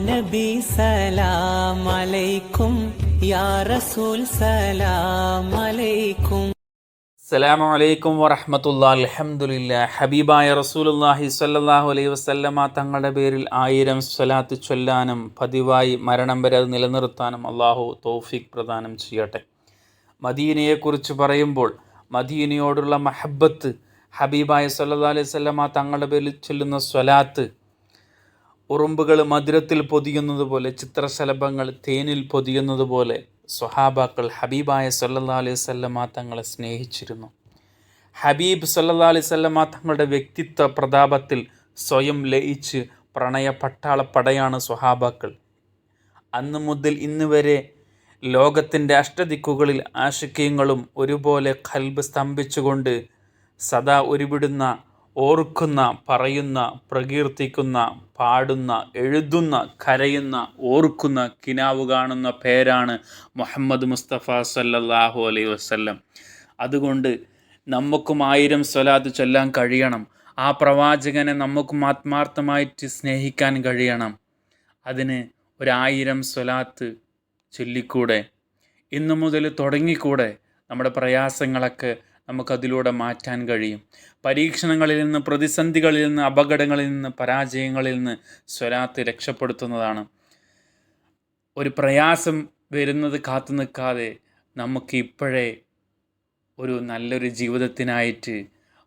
നബി സലാം അലൈക്കും യാ റസൂൽ സലാം അലൈക്കും അസ്സലാമു അലൈക്കും വറഹമത്തുള്ള അൽഹംദുലില്ലാ ഹബീബായ റസൂലുള്ളാഹി സ്വല്ലല്ലാഹു അലൈഹി വസല്ലമ തങ്ങളുടെ പേരിൽ ആയിരം സ്വലാത്ത് ചൊല്ലാനും പതിവായി മരണം വരെ അത് നിലനിർത്താനും അള്ളാഹു തൗഫീഖ് പ്രദാനം ചെയ്യട്ടെ. മദീനയെക്കുറിച്ച് പറയുമ്പോൾ മദീനയോടുള്ള മഹബത്ത് ഹബീബായ സല്ലാ അലൈഹി വസല്ലമ തങ്ങളുടെ പേരിൽ ചൊല്ലുന്ന സ്വലാത്ത് ഉറുമ്പുകൾ മധുരത്തിൽ പൊതിയുന്നത് പോലെ ചിത്രശലഭങ്ങൾ തേനിൽ പൊതിയുന്നത് പോലെ സ്വഹാബാക്കൾ ഹബീബായ സല്ലാ അലൈഹി സ്വല്ലമ തങ്ങളെ സ്നേഹിച്ചിരുന്നു. ഹബീബ് സല്ലാ അലൈഹി സ്വല്ലമ തങ്ങളുടെ വ്യക്തിത്വ പ്രതാപത്തിൽ സ്വയം ലയിച്ച് പ്രണയ പട്ടാള പടയാണ് സ്വഹാബാക്കൾ. അന്നു മുതൽ ഇന്ന് വരെ ലോകത്തിന്റെ അഷ്ടദിക്കുകളിൽ ആശിക്യങ്ങളും ഒരുപോലെ കൽബ് സ്തംഭിച്ചുകൊണ്ട് സദാ ഉരുവിടുന്ന ഓർക്കുന്ന പറയുന്ന പ്രകീർത്തിക്കുന്ന പാടുന്ന എഴുതുന്ന കരയുന്ന ഓർക്കുന്ന കിനാവ് കാണുന്ന പേരാണ് മുഹമ്മദ് മുസ്തഫ സല്ലാഹു അലൈ വസ്ല്ലം. അതുകൊണ്ട് നമുക്കും ആയിരം സ്വലാത്ത് ചൊല്ലാൻ കഴിയണം. ആ പ്രവാചകനെ നമുക്കും ആത്മാർത്ഥമായിട്ട് സ്നേഹിക്കാൻ കഴിയണം. അതിന് ഒരായിരം സ്വലാത്ത് ചൊല്ലിക്കൂടെ? ഇന്നു മുതൽ തുടങ്ങിക്കൂടെ? നമ്മുടെ പ്രയാസങ്ങളൊക്കെ നമുക്കതിലൂടെ മാറ്റാൻ കഴിയും. പരീക്ഷണങ്ങളിൽ നിന്ന് പ്രതിസന്ധികളിൽ നിന്ന് അപകടങ്ങളിൽ നിന്ന് പരാജയങ്ങളിൽ നിന്ന് സ്വലാത്ത് രക്ഷപ്പെടുത്തുന്നതാണ്. ഒരു പ്രയാസം വരുന്നത് കാത്തു നിൽക്കാതെ നമുക്ക് ഇപ്പോഴേ ഒരു നല്ലൊരു ജീവിതത്തിനായിട്ട്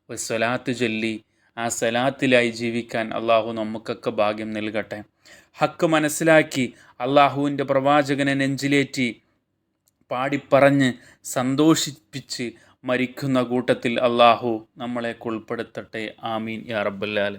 ഒരു സ്വലാത്ത് ചൊല്ലി ആ സ്വലാത്തിലായി ജീവിക്കാൻ അള്ളാഹു നമുക്കൊക്കെ ഭാഗ്യം നൽകട്ടെ. ഹക്ക് മനസ്സിലാക്കി അള്ളാഹുവിന്റെ പ്രവാചകനെ നെഞ്ചിലേറ്റി പാടിപ്പറഞ്ഞ് സന്തോഷിപ്പിച്ച് മരിക്കുന്ന കൂട്ടത്തിൽ അള്ളാഹു നമ്മളെ ഉൾപ്പെടുത്തട്ടെ ആമീൻ യാ റബ്ബല്ലാൽ